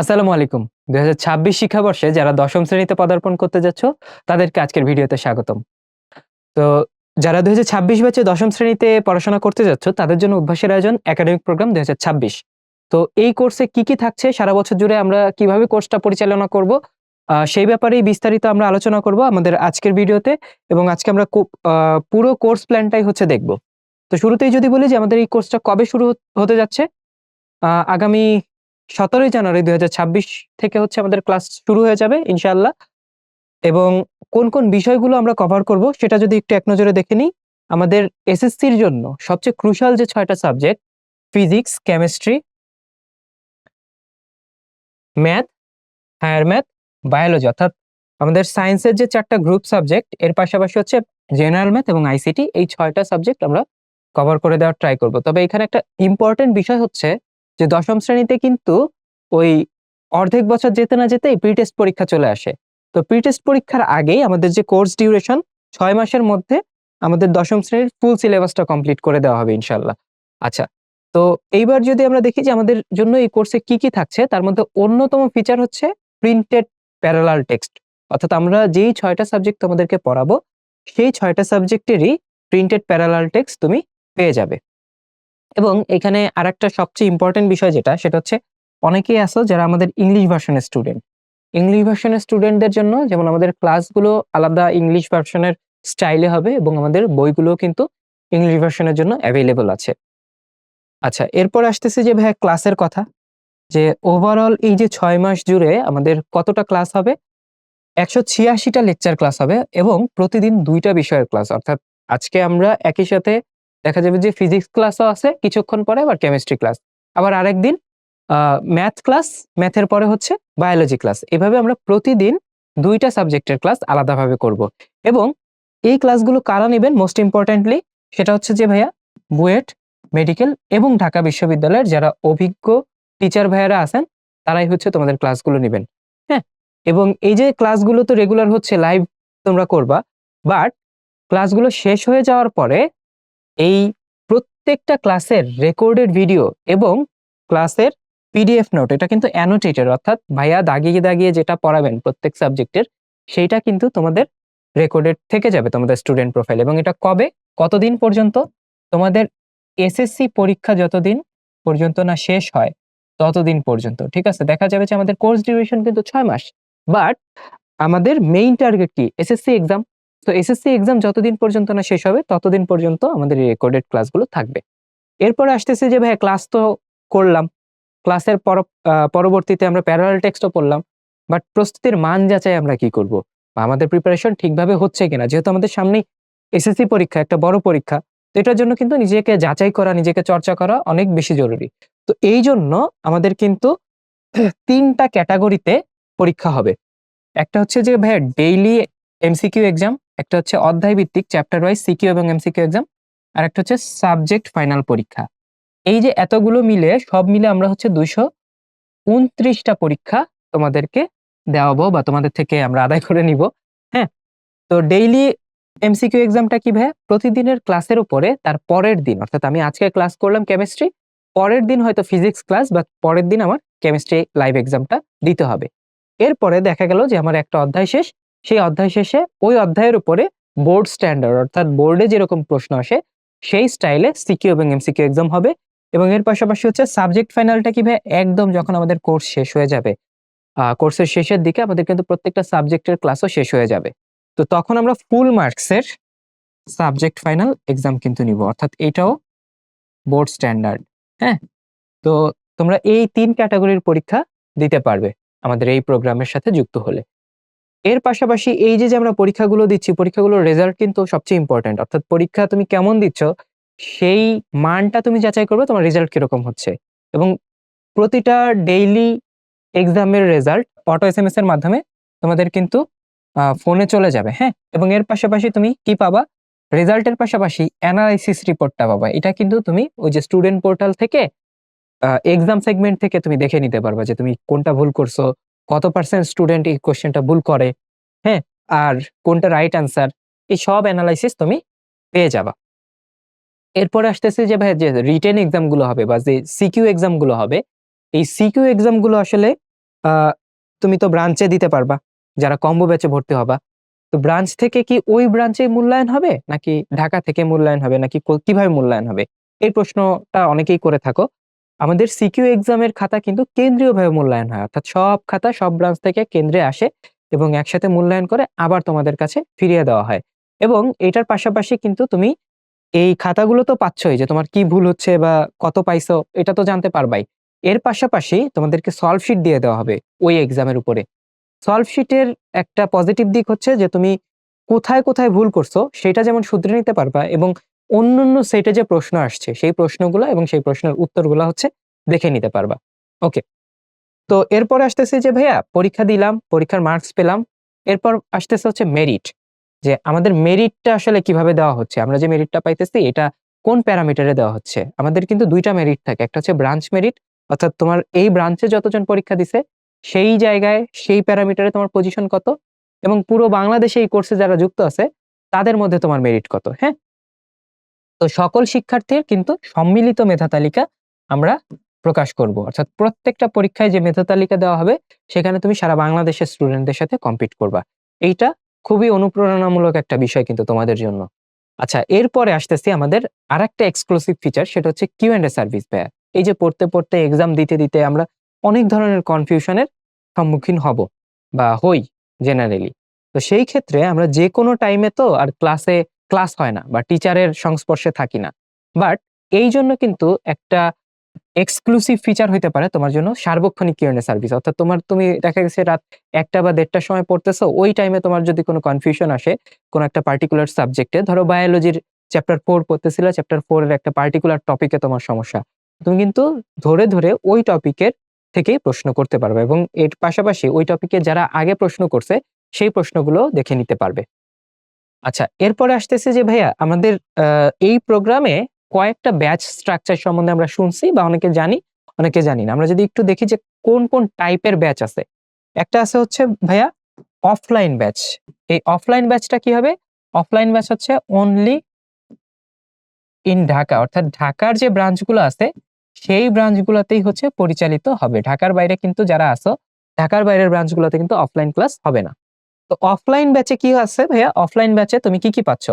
আসসালামু আলাইকুম। দুই হাজার ছাব্বিশ শিক্ষাবর্ষে যারা দশম শ্রেণীতে পদার্পণ করতে যাচ্ছ, তাদেরকে আজকের ভিডিওতে স্বাগতম। তো যারা দুই হাজার ছাব্বিশ ব্যাচে দশম শ্রেণীতে পড়াশোনা করতে যাচ্ছ, তাদের জন্য উদ্ভাসের আয়োজন একাডেমিক প্রোগ্রাম দুই হাজার ছাব্বিশ। তো এই কোর্সে কি কি থাকছে, সারা বছর জুড়ে আমরা কীভাবে কোর্সটা পরিচালনা করব সেই ব্যাপারেই বিস্তারিত আমরা আলোচনা করব আমাদের আজকের ভিডিওতে এবং আজকে আমরা পুরো কোর্স প্ল্যানটাই হচ্ছে দেখব। তো শুরুতেই যদি বলি যে আমাদের এই কোর্সটা কবে শুরু হতে যাচ্ছে আগামী সতেরোই জানুয়ারি দুই হাজার ছাব্বিশ থেকে হচ্ছে আমাদের ক্লাস শুরু হয়ে যাবে ইনশাল্লাহ এবং কোন কোন বিষয়গুলো আমরা কভার করব সেটা যদি একটু এক নজরে দেখে নিই, আমাদের এসএসসির জন্য সবচেয়ে ক্রুশাল যে ছয়টা subject physics chemistry math higher math biology অর্থাৎ আমাদের সায়েন্সের যে চারটা গ্রুপ সাবজেক্ট এর পাশাপাশি হচ্ছে জেনারেল ম্যাথ এবং আইসিটি এই ছয়টা সাবজেক্ট আমরা কভার করে দেওয়ার ট্রাই করব। তবে এখানে একটা ইম্পর্টেন্ট বিষয় হচ্ছে যে দশম শ্রেণীতে কিন্তু ওই অর্ধেক বছর যেতে না যেতেই প্রি টেস্ট পরীক্ষা চলে আসে। তো প্রি টেস্ট পরীক্ষার আগেই আমাদের যে কোর্স ডিউরেশন ছয় মাসের মধ্যে আমাদের দশম শ্রেণির ফুল সিলেবাসটা কমপ্লিট করে দেওয়া হবে ইনশাল্লাহ আচ্ছা তো এইবার যদি আমরা দেখি যে আমাদের জন্য এই কোর্সে কি কি থাকছে, তার মধ্যে অন্যতম ফিচার হচ্ছে প্রিন্টেড প্যারালাল টেক্সট অর্থাৎ আমরা যেই ছয়টা সাবজেক্ট তোমাদেরকে পড়াবো, সেই ছয়টা সাবজেক্টেরই প্রিন্টেড প্যারালাল টেক্সট তুমি পেয়ে যাবে। এবং এখানে আরেকটা সবচেয়ে ইম্পর্টেন্ট বিষয় যেটা, সেটা হচ্ছে অনেকেই আসো যারা আমাদের ইংলিশ ভার্সনের স্টুডেন্ট ইংলিশ ভার্সনের স্টুডেন্টদের জন্য যেমন আমাদের ক্লাসগুলো আলাদা ইংলিশ ভার্সনের স্টাইলে হবে এবং আমাদের বইগুলো কিন্তু ইংলিশ ভার্সনের জন্য অ্যাভেলেবল আছে। আচ্ছা এরপর আসতেছে যে ভাইয়া ক্লাসের কথা, যে ওভারঅল এই যে ছয় মাস জুড়ে আমাদের কতটা ক্লাস হবে? একশো ছিয়াশিটা লেকচার ক্লাস হবে এবং প্রতিদিন দুইটা বিষয়ের ক্লাস অর্থাৎ আজকে আমরা একই সাথে দেখা যাবে যে ফিজিক্স ক্লাসও আছে কিছুক্ষণ পরে, আবার কেমিস্ট্রি ক্লাস আবার আরেকদিন ম্যাথ ক্লাস ম্যাথের পরে হচ্ছে বায়োলজি ক্লাস এভাবে আমরা প্রতিদিন দুইটা সাবজেক্টের ক্লাস আলাদাভাবে করব। এবং এই ক্লাসগুলো কারা নেবেন? মোস্ট ইম্পর্ট্যান্টলি সেটা হচ্ছে যে ভাইয়া, বুয়েট, মেডিকেল এবং ঢাকা বিশ্ববিদ্যালয়ের যারা অভিজ্ঞ টিচার ভাইয়ারা আছেন, তারাই হচ্ছে তোমাদের ক্লাসগুলো নেবেন। হ্যাঁ? এবং এই যে ক্লাসগুলো তো রেগুলার হচ্ছে লাইভ তোমরা করবা বাট ক্লাসগুলো শেষ হয়ে যাওয়ার পরে এই প্রত্যেকটা ক্লাসের রেকর্ডেড ভিডিও এবং ক্লাসের পিডিএফ নোট এটা কিন্তু অ্যানোটেটেড অর্থাৎ ভাইয়া দাগিয়ে দাগিয়ে যেটা পড়াবেন প্রত্যেক সাবজেক্টের সেইটা কিন্তু তোমাদের রেকর্ডেড থেকে যাবে তোমাদের স্টুডেন্ট প্রোফাইল এবং এটা কবে? কতদিন পর্যন্ত? তোমাদের এসএসসি পরীক্ষা যতদিন পর্যন্ত না শেষ হয়, ততদিন পর্যন্ত, ঠিক আছে? দেখা যাবে যে আমাদের কোর্স ডিউরেশন কিন্তু ছয় মাস বাট আমাদের মেইন টার্গেট কি? এসএসসি এক্সাম তো এসএসসি এক্সাম যতদিন পর্যন্ত না শেষ হবে, ততদিন পর্যন্ত আমাদের রেকর্ডেড ক্লাসগুলো থাকবে। এরপরে আসতেছে যে ভাই ক্লাস তো করলাম। ক্লাসের পর পরবর্তীতে আমরা প্যারালাল টেক্সটও পড়লাম। বাট প্রস্তুতির মান যাচাই আমরা কি করব? আমাদের প্রিপারেশন ঠিকভাবে হচ্ছে কিনা? যেহেতু আমাদের সামনেই এসএসসি পরীক্ষা, একটা বড় পরীক্ষা, তো এটার জন্য কিন্তু নিজেকে যাচাই করা, নিজেকে চর্চা করা অনেক বেশি জরুরি। তো এই জন্য আমাদের কিন্তু তিনটা ক্যাটাগরিতে পরীক্ষা হবে। একটা হচ্ছে যে, ভাইয়া ডেইলি এমসিকিউ এক্সাম একটা হচ্ছে অধ্যায় ভিত্তিক চ্যাপ্টার ওয়াইজ সিকিউ এবং এমসিকিউ এক্সাম আর একটা হচ্ছে সাবজেক্ট ফাইনাল পরীক্ষা। এই যে এতগুলো মিলে সব মিলে আমরা হচ্ছে দুইশো উনত্রিশটা পরীক্ষা তোমাদেরকে দেওয়াবো বা তোমাদের থেকে আমরা আদায় করে নিব হ্যাঁ? তো ডেইলি এমসিকিউ এক্সামটা কি ভাই প্রতিদিনের ক্লাসের উপরে, তার পরের দিন, অর্থাৎ আমি আজকে ক্লাস করলাম কেমিস্ট্রি পরের দিন হয়তো ফিজিক্স ক্লাস বা পরের দিন আমার কেমিস্ট্রি লাইভ এক্সামটা দিতে হবে। এরপরে দেখা গেল যে আমার একটা অধ্যায় শেষ সেই অধ্যায় শেষে ওই অধ্যায়ের উপরে বোর্ড স্ট্যান্ডার্ড অর্থাৎ বোর্ডে যেরকম প্রশ্ন আসে, সেই স্টাইলে সিকিউ এবং এমসিকিউ এক্সাম হবে এবং এর পাশাপাশি হচ্ছে সাবজেক্ট ফাইনালটা কি ভাই? একদম যখন আমাদের কোর্স শেষ হয়ে যাবে। কোর্সের শেষের দিকে আমাদের কিন্তু প্রত্যেকটা সাবজেক্টের ক্লাসও শেষ হয়ে যাবে। তো তখন আমরা ফুল মার্কসের সাবজেক্ট ফাইনাল এক্সাম কিন্তু নিব, অর্থাৎ এটাও বোর্ড স্ট্যান্ডার্ড হ্যাঁ? তো তোমরা এই তিন ক্যাটাগরির পরীক্ষা দিতে পারবে আমাদের এই প্রোগ্রামের সাথে যুক্ত হলে। এর পাশাপাশি এই যে যে আমরা পরীক্ষাগুলো দিচ্ছি, পরীক্ষাগুলোর রেজাল্ট কিন্তু সবচেয়ে ইম্পর্ট্যান্ট অর্থাৎ পরীক্ষা তুমি কেমন দিচ্ছ, সেই মানটা তুমি যাচাই করবে তোমার রেজাল্ট কীরকম হচ্ছে। এবং প্রতিটা ডেইলি এক্সামের result auto S M S এর মাধ্যমে তোমাদের কিন্তু ফোনে চলে যাবে হ্যাঁ? এবং এর পাশাপাশি তুমি কি পাবা? রেজাল্টের পাশাপাশি অ্যানালাইসিস রিপোর্টটা পাবা। এটা কিন্তু তুমি ওই যে স্টুডেন্ট পোর্টাল থেকে এক্সাম সেগমেন্ট থেকে তুমি দেখে নিতে পারবা যে তুমি কোনটা ভুল করছ কত পার্সেন্ট স্টুডেন্ট এই কোশ্চেনটা ভুল করে হ্যাঁ? আর কোনটা রাইট অ্যান্সার এই সব অ্যানালাইসিস তুমি পেয়ে যাবা। এরপরে আসতেছে যে ভাই, যে রিটেন এক্সামগুলো হবে বা যে সিকিউ এক্সামগুলো হবে, এই সিকিউ এক্সামগুলো আসলে তুমি তো ব্রাঞ্চে দিতে পারবা, যারা কম্বো ব্যাচে ভর্তি হবা। তো ব্রাঞ্চ থেকে কি ওই ব্রাঞ্চে মূল্যায়ন হবে, নাকি ঢাকা থেকে মূল্যায়ন হবে, নাকি কীভাবে মূল্যায়ন হবে? এই প্রশ্নটা অনেকেই করে থাকো। আমাদের সিকিউ এক্সামের খাতা কিন্তু কেন্দ্রীয়ভাবে মূল্যায়ন হয়। অর্থাৎ সব খাতা, সব ব্রাঞ্চ থেকে কেন্দ্রে আসে এবং একসাথে মূল্যায়ন করে আবার তোমাদের কাছে ফিরিয়ে দেওয়া হয়। এবং এটার পাশাপাশি কিন্তু তুমি এই খাতাগুলো তো পাচ্ছই যে তোমার কি ভুল হচ্ছে বা কত পাইছো, এটা তো জানতে পারবাই। এর পাশাপাশি তোমাদেরকে সলভ শিট দিয়ে দেওয়া হবে ওই এক্সামের উপরে। সলভ শিটের একটা পজিটিভ দিক হচ্ছে যে তুমি কোথায় কোথায় ভুল করছ, সেটা যেমন শুধরে নিতে পারবা এবং অন্য অন্য সেটে যে প্রশ্ন আসছে, সেই প্রশ্নগুলো এবং সেই প্রশ্নের উত্তরগুলো হচ্ছে দেখে নিতে পারবা। ওকে তো এরপরে আসতেছে যে, ভাইয়া, পরীক্ষা দিলাম, পরীক্ষার মার্কস পেলাম। এরপর আসতেছে হচ্ছে মেরিট যে আমাদের মেরিটটা আসলে কীভাবে দেওয়া হচ্ছে? আমরা যে মেরিটটা পাইতেছি, এটা কোন প্যারামিটারে দেওয়া হচ্ছে? আমাদের কিন্তু দুইটা মেরিট থাকে, একটা হচ্ছে ব্রাঞ্চ মেরিট অর্থাৎ তোমার এই ব্রাঞ্চে যতজন পরীক্ষা দিছে, সেই জায়গায় সেই প্যারামিটারে তোমার পজিশন কত? এবং পুরো বাংলাদেশে এই কোর্সে যারা যুক্ত আছে, তাদের মধ্যে তোমার মেরিট কত? হ্যাঁ? তো সকল শিক্ষার্থীর কিন্তু সম্মিলিত মেধা তালিকা আমরা প্রকাশ করব। অর্থাৎ প্রত্যেকটা পরীক্ষায় যে মেধা তালিকা দেওয়া হবে, সেখানে তুমি সারা বাংলাদেশের স্টুডেন্টদের সাথে কম্পিট করবা। এইটা খুবই অনুপ্রেরণামূলক একটা বিষয় কিন্তু তোমাদের জন্য। আচ্ছা এরপরে আসতেছি আমাদের আর একটা এক্সক্লুসিভ ফিচার সেটা হচ্ছে কিউ এন্ড এ সার্ভিস ব্যয় এই যে পড়তে পড়তে এক্সাম দিতে দিতে আমরা অনেক ধরনের কনফিউশনের সম্মুখীন হব বা হই জেনারেলি তো সেই ক্ষেত্রে আমরা যে কোনো টাইমে তো আর ক্লাসে ক্লাস হয় না বা টিচারের সংস্পর্শে থাকি না। বাট এই জন্য কিন্তু একটা এক্সক্লুসিভ ফিচার হইতে পারে তোমার জন্য সার্বক্ষণিক কিউএনএ সার্ভিস। অর্থাৎ তোমার, তুমি দেখা গেছে রাত একটা বা দেড়টার সময় পড়তেছো, ওই টাইমে তোমার যদি কোনো কনফিউশন আসে, কোনো একটা পার্টিকুলার সাবজেক্টে ধরো বায়োলজির চ্যাপ্টার ফোর পড়তেছিল চ্যাপ্টার ফোর এর একটা পার্টিকুলার টপিকে তোমার সমস্যা, তুমি কিন্তু ধরে ধরে ওই টপিকের থেকেই প্রশ্ন করতে পারবে এবং এর পাশাপাশি ওই টপিকে যারা আগে প্রশ্ন করছে, সেই প্রশ্নগুলো দেখে নিতে পারবে। আচ্ছা এরপরে আসতেছে যে, ভাইয়া, আমাদের এই প্রোগ্রামে কয়েকটা ব্যাচ স্ট্রাকচার সম্বন্ধে আমরা শুনছি বা অনেকে জানি অনেকে জানি না। আমরা যদি একটু দেখি যে, কোন কোন টাইপের ব্যাচ আছে? একটা আছে হচ্ছে, ভাইয়া অফলাইন ব্যাচ এই অফলাইন ব্যাচটা কি হবে? অফলাইন ব্যাচ হচ্ছে অনলি ইন ঢাকা। অর্থাৎ ঢাকার যে ব্রাঞ্চগুলো আছে, সেই ব্রাঞ্চগুলোতেই হচ্ছে পরিচালিত হবে। ঢাকার বাইরে কিন্তু যারা আসো ঢাকার বাইরের ব্রাঞ্চগুলোতে কিন্তু অফলাইন ক্লাস হবে না। তো অফলাইন ব্যাচে কি আছে, ভাইয়া? অফলাইন ব্যাচে তুমি কি কি পাচ্ছ?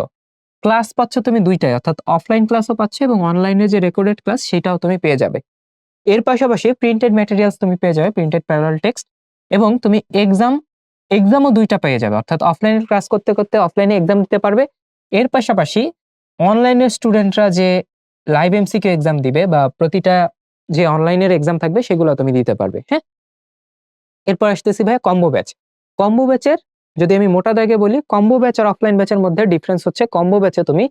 ক্লাস পাচ্ছ তুমি দুইটাই, অর্থাৎ অফলাইন ক্লাসও পাচ্ছ এবং অনলাইনে যে রেকর্ডেড ক্লাস সেটাও তুমি পেয়ে যাবে। এর পাশাপাশি প্রিন্টেড ম্যাটেরিয়ালস তুমি পেয়ে যাবে প্রিন্টেড প্যারাল টেক্সট এবং তুমি এক্সাম এক্সামও দুইটা পেয়ে যাবে, অর্থাৎ অফলাইনে ক্লাস করতে করতে অফলাইনে এক্সাম দিতে পারবে। এর পাশাপাশি অনলাইনের স্টুডেন্টরা যে লাইভ এমসিকিউ এক্সাম দিবে বা প্রতিটা যে অনলাইনের এক্সাম থাকবে, সেগুলো তুমি দিতে পারবে হ্যাঁ? এরপর আসতেছি ভাই কম্বো ব্যাচ কম্বো ব্যাচের যদি আমি মোটা দাগে বলি কম্বো ব্যাচ আর অফলাইন ব্যাচের মধ্যে ডিফারেন্স হচ্ছে কম্বো ব্যাচে তুমি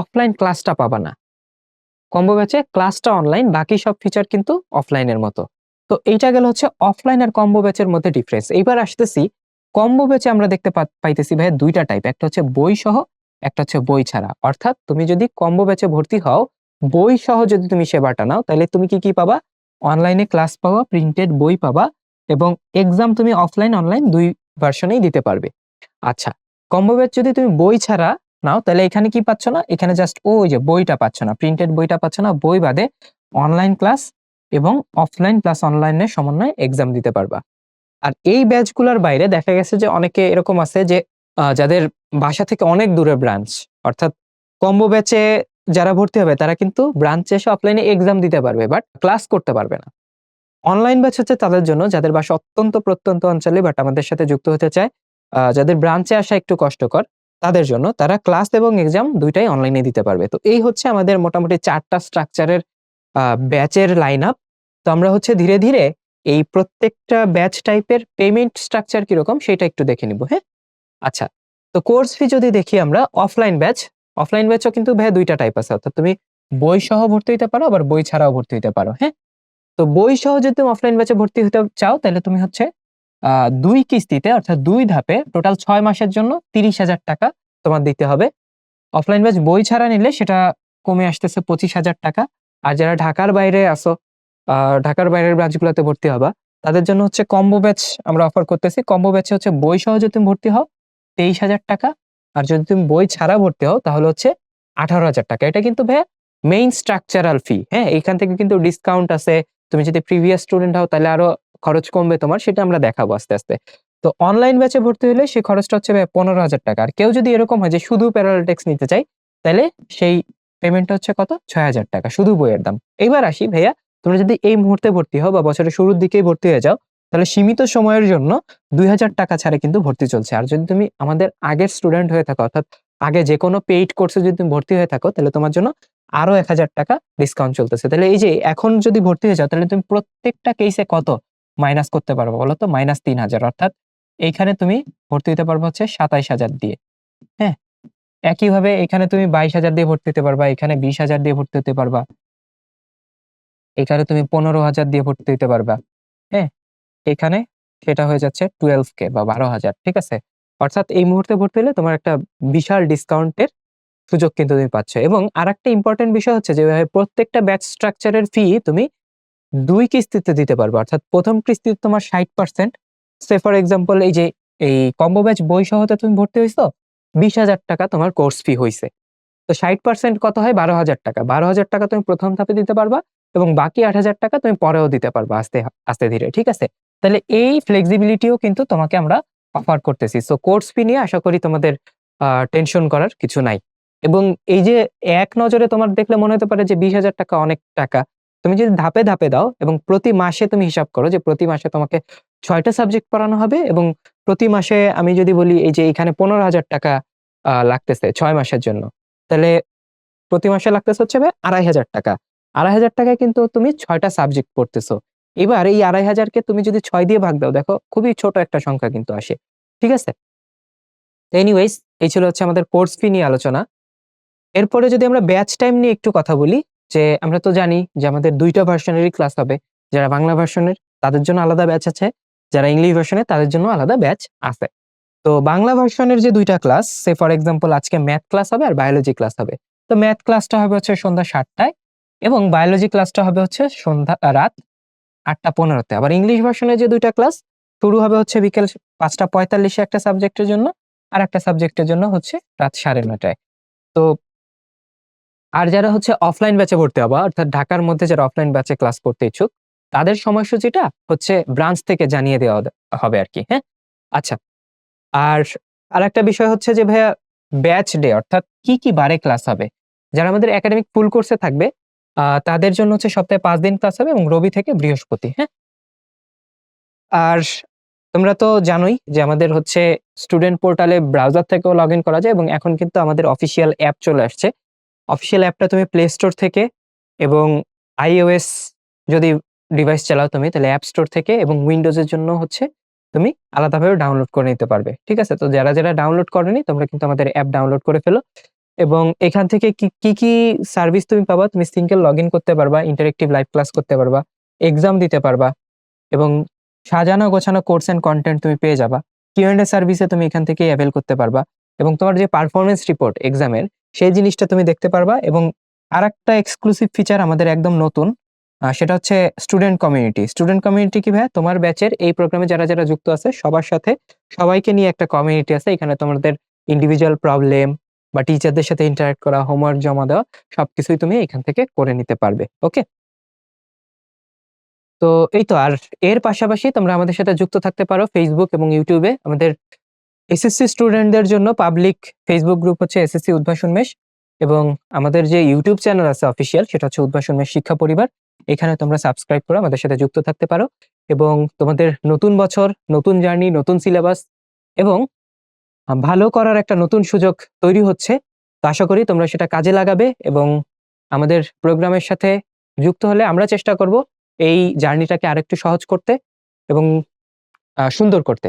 অফলাইন ক্লাসটা পাবা না। কম্বো ব্যাচে ক্লাসটা অনলাইন বাকি সব ফিচার কিন্তু অফলাইনের মতো। তো এইটা গেল হচ্ছে অফলাইন আর কম্বো ব্যাচের মধ্যে ডিফারেন্স এইবার আসতেছি কম্বো ব্যাচে আমরা দেখতে পাইতেছি ভাই দুইটা টাইপ একটা হচ্ছে বই সহ, একটা হচ্ছে বই ছাড়া। অর্থাৎ তুমি যদি কম্বো ব্যাচে ভর্তি হও, বই সহ যদি তুমি সেবাটা নাও, তাহলে তুমি কি কি পাবা? অনলাইনে ক্লাস পাওয়া প্রিন্টেড বই পাবা এবং এক্সাম তুমি অফলাইন অনলাইন দুই ভার্সনেই দিতে পারবে। আচ্ছা কম্বো ব্যাচ যদি তুমি বই ছাড়া নাও, তাহলে এখানে কি পাচ্ছ না? এখানে জাস্ট ওই যে বইটা পাচ্ছ না প্রিন্টেড বইটা পাচ্ছ না, বই বাদে অনলাইন ক্লাস এবং অফলাইন প্লাস অনলাইনের সমন্বয়ে এক্সাম দিতে পারবা। আর এই ব্যাচগুলোর বাইরে দেখা গেছে যে অনেকে এরকম আছে যে যাদের বাসা থেকে অনেক দূরে ব্রাঞ্চ অর্থাৎ কম্বো ব্যাচে যারা ভর্তি হবে, তারা কিন্তু ব্রাঞ্চে এসে অফলাইনে এক্সাম দিতে পারবে বাট ক্লাস করতে পারবে না। অনলাইন ব্যাচ হচ্ছে তাদের জন্য যাদের বাসা অত্যন্ত প্রত্যন্ত অঞ্চলে বাট আমাদের সাথে যুক্ত হতে চায় যাদের ব্রাঞ্চে আসা একটু কষ্টকর, তাদের জন্য তারা ক্লাস এবং এক্সাম দুইটাই অনলাইনে দিতে পারবে। তো এই হচ্ছে আমাদের মোটামুটি চারটা স্ট্রাকচারের ব্যাচের লাইন আপ তো আমরা হচ্ছে ধীরে ধীরে এই প্রত্যেকটা ব্যাচ টাইপের পেমেন্ট স্ট্রাকচার কীরকম সেটা একটু দেখে নিব হ্যাঁ? আচ্ছা তো কোর্স ফি যদি দেখি আমরা অফলাইন ব্যাচ অফলাইন ব্যাচও কিন্তু ভাই দুইটা টাইপ আছে। অর্থাৎ তুমি বই সহ ভর্তি হতে পারো, আবার বই ছাড়াও ভর্তি হইতে পারো হ্যাঁ? তো বই সহ যদি তুমি অফলাইন ব্যাচে ভর্তি হতে চাও, তাহলে তুমি হচ্ছে দুই কিস্তিতে, অর্থাৎ দুই ধাপে টোটাল ছয় মাসের জন্য তিরিশ হাজার টাকা তোমার দিতে হবে। অফলাইন ব্যাচ বই ছাড়া নিলে সেটা কমে আসতেছে পঁচিশ হাজার টাকা। আর যারা ঢাকার বাইরে আসো ঢাকার বাইরের ব্রাঞ্চগুলোতে ভর্তি হবা, তাদের জন্য হচ্ছে কম্বো ব্যাচ আমরা অফার করতেছি। কম্বো ব্যাচে হচ্ছে বই সহ যদি তুমি ভর্তি হও, তেইশ হাজার টাকা। আর যদি তুমি বই ছাড়া ভর্তি হও, তাহলে হচ্ছে আঠারো হাজার টাকা। এটা কিন্তু ভাইয়া মেইন স্ট্রাকচারাল ফি হ্যাঁ? এখান থেকে কিন্তু ডিসকাউন্ট আছে। তুমি যদি প্রিভিয়াস স্টুডেন্ট হও, তাহলে আরও খরচ কমবে তোমার, সেটা আমরা দেখাবো আস্তে আস্তে। তো অনলাইন ব্যাচে ভর্তি হলে সেই খরচটা হচ্ছে পনেরো হাজার টাকা। আর কেউ যদি এরকম হয় যে শুধু প্যারাল টেক্স নিতে চাই তাহলে সেই পেমেন্টটা হচ্ছে কত? ছয় হাজার টাকা, শুধু বইয়ের দাম। এবার আসি ভাইয়া, তোমরা যদি এই মুহূর্তে ভর্তি হও বা বছরের শুরুর দিকেই ভর্তি হয়ে যাও, তাহলে সীমিত সময়ের জন্য দুই হাজার টাকা ছাড়া কিন্তু ভর্তি চলছে। আর যদি তুমি আমাদের আগের স্টুডেন্ট হয়ে থাকো, অর্থাৎ আগে যে কোনো পেইড কোর্সে যদি তুমি ভর্তি হয়ে থাকো, তাহলে তোমার জন্য আরও এক হাজার টাকা ডিসকাউন্ট চলতেছে। তাহলে এই যে এখন যদি ভর্তি হয়ে যাও, তাহলে তুমি প্রত্যেকটা কেসে কত মাইনাস করতে পারব বলো তো? মাইনাস তিন হাজার। অর্থাৎ এইখানে তুমি ভর্তি হতে পারব হচ্ছে সাতাইশ হাজার দিয়ে। হ্যাঁ? একইভাবে এখানে তুমি বাইশ হাজার দিয়ে ভর্তি হতে পারবা, এখানে বিশ হাজার দিয়ে ভর্তি হতে পারবা। এখানে তুমি পনেরো হাজার দিয়ে ভর্তি হতে পারবা। হ্যাঁ? এখানে সেটা হয়ে যাচ্ছে টুয়েলভ কে বা বারো হাজার, ঠিক আছে? অর্থাৎ এই মুহূর্তে ভর্তি হলে তোমার একটা বিশাল ডিসকাউন্টের সুযোগ কিন্তু তুমি পাচ্ছ। এবং আর একটা ইম্পর্টেন্ট বিষয় হচ্ছে যে প্রত্যেকটা ব্যাচ স্ট্রাকচারের ফি তুমি দুই কিস্তিতে দিতে পারবে। অর্থাৎ প্রথম কিস্তিতে তোমার ষাট পার্সেন্ট সে ফর এক্সাম্পল এই যে, এই কম্বো ব্যাচ বই সহতে তুমি ভর্তি হয়েছো, বিশ হাজার টাকা তোমার কোর্স ফি হয়েছে তো ষাট পার্সেন্ট কত হয়? বারো হাজার টাকা। বারো হাজার টাকা তুমি প্রথম ধাপে দিতে পারবা এবং বাকি আট হাজার টাকা তুমি পরেও দিতে পারবা আস্তে আস্তে ধীরে, ঠিক আছে? তাহলে এই ফ্লেক্সিবিলিটিও কিন্তু তোমাকে আমরা অফার করতেছি। সো কোর্স ফি নিয়ে আশা করি তোমাদের টেনশন করার কিছু নাই। এবং এই যে এক নজরে তোমার দেখলে মনে হতে পারে যে বিশ হাজার টাকা অনেক টাকা। তুমি যদি ধাপে ধাপে দাও এবং প্রতি মাসে তুমি হিসাব করো যে প্রতি মাসে তোমাকে ছয়টা সাবজেক্ট পড়ানো হবে এবং প্রতি মাসে আমি যদি বলি এই যে এখানে পনেরো হাজার টাকা লাগতেছে ছয় মাসের জন্য, তাহলে প্রতি মাসে লাগতেছে হচ্ছে আড়াই হাজার টাকা। আড়াই হাজার টাকায় কিন্তু তুমি ছয়টা সাবজেক্ট পড়তেছো। এবার এই আড়াই হাজারকে তুমি যদি ছয় দিয়ে ভাগ দাও, দেখো খুবই ছোট একটা সংখ্যা কিন্তু আসে। ঠিক আছে? এনিওয়েজ এই ছিল হচ্ছে আমাদের কোর্স ফি নিয়ে আলোচনা। এরপরে যদি আমরা ব্যাচ টাইম নিয়ে একটু কথা বলি, যে আমরা তো জানি যে আমাদের দুইটা ভার্সনেরই ক্লাস হবে। যারা বাংলা ভার্সনের, তাদের জন্য আলাদা ব্যাচ আছে। যারা ইংলিশ ভার্সনের, তাদের জন্য আলাদা ব্যাচ আছে। তো বাংলা ভার্সনের যে দুইটা ক্লাস, সে ফর এক্সাম্পল আজকে ম্যাথ ক্লাস হবে আর বায়োলজি ক্লাস হবে। তো ম্যাথ ক্লাসটা হবে হচ্ছে সন্ধ্যা সাতটায় এবং বায়োলজি ক্লাসটা হবে হচ্ছে সন্ধ্যা রাত আটটা পনেরোতে। আবার ইংলিশ ভার্সনের যে দুইটা ক্লাস, শুরু হবে হচ্ছে বিকেল পাঁচটা পঁয়তাল্লিশে একটা সাবজেক্টের জন্য, আর একটা সাবজেক্টের জন্য হচ্ছে রাত সাড়ে নটায় তো আর যারা হচ্ছে অফলাইন ব্যাচে ভর্তি হবা, অর্থাৎ ঢাকার মধ্যে যারা অফলাইন ব্যাচে ক্লাস করতে ইচ্ছুক, তাদের সময়সূচিটা হচ্ছে ব্রাঞ্চ থেকে জানিয়ে দেওয়া হবে আর কি হ্যাঁ? আচ্ছা আর আর একটা বিষয় হচ্ছে যে ভাইয়া ব্যাচ ডে অর্থাৎ কি কি বারে ক্লাস হবে? যারা আমাদের একাডেমিক ফুল কোর্সে থাকবে তাদের জন্য হচ্ছে সপ্তাহে পাঁচ দিন ক্লাস হবে এবং রবি থেকে বৃহস্পতি হ্যাঁ? আর তোমরা তো জানোই যে আমাদের হচ্ছে স্টুডেন্ট পোর্টালে ব্রাউজার থেকেও লগ করা যায় এবং এখন কিন্তু আমাদের অফিসিয়াল অ্যাপ চলে আসছে। অফিসিয়াল অ্যাপটা তুমি প্লে স্টোর থেকে এবং আইওএস যদি ডিভাইস চালাও তুমি, তাহলে অ্যাপ স্টোর থেকে এবং উইন্ডোজের জন্য হচ্ছে তুমি আলাদাভাবে ডাউনলোড করে নিতে পারবে। ঠিক আছে? তো যারা যারা ডাউনলোড করেনি, তোমরা কিন্তু আমাদের অ্যাপ ডাউনলোড করে ফেলো এবং এখান থেকে কি কি সার্ভিস তুমি পাবা? তুমি সিঙ্গেল লগ করতে পারবা ইন্টারেক্টিভ লাইভ ক্লাস করতে পারবা এক্সাম দিতে পারবা এবং সাজানো গোছানো কোর্স অ্যান্ড কন্টেন্ট তুমি পেয়ে যাবা। কিউএনএ সার্ভিসে তুমি এখান থেকে অ্যাভেল করতে পারবা এবং তোমার যে পারফরমেন্স রিপোর্ট এক্সামের সেই জিনিসটা তুমি দেখতে পারবা এবং আর একটা এক্সক্লুসিভ ফিচার আমাদের একদম নতুন সেটা হচ্ছে স্টুডেন্ট কমিউনিটি স্টুডেন্ট কমিউনিটি কি ভাই তোমার ব্যাচের এই প্রোগ্রামে যারা যারা যুক্ত আছে, সবার সাথে সবাইকে নিয়ে একটা কমিউনিটি আছে। এখানে তোমাদের ইন্ডিভিজুয়াল প্রবলেম বা টিচারদের সাথে ইন্টারাক্ট করা হোমওয়ার্ক জমা দেওয়া, সবকিছুই তুমি এখান থেকে করে নিতে পারবে ওকে তো এই তো, আর এর পাশাপাশি তোমরা আমাদের সাথে যুক্ত থাকতে পারো ফেসবুক এবং ইউটিউবে আমাদের এসএসসি স্টুডেন্টদের জন্য পাবলিক ফেসবুক গ্রুপ হচ্ছে এসএসসি উদ্ভাসন মেশ এবং আমাদের যে ইউটিউব চ্যানেল আছে অফিসিয়াল সেটা হচ্ছে উদ্ভাসন মেশ শিক্ষা পরিবার। এখানে তোমরা সাবস্ক্রাইব করো, আমাদের সাথে যুক্ত থাকতে পারো এবং তোমাদের নতুন বছর, নতুন জার্নি নতুন সিলেবাস এবং ভালো করার একটা নতুন সুযোগ তৈরি হচ্ছে। তো আশা করি তোমরা সেটা কাজে লাগাবে এবং আমাদের প্রোগ্রামের সাথে যুক্ত হলে আমরা চেষ্টা করব এই জার্নিটাকে আরেকটু সহজ করতে এবং সুন্দর করতে।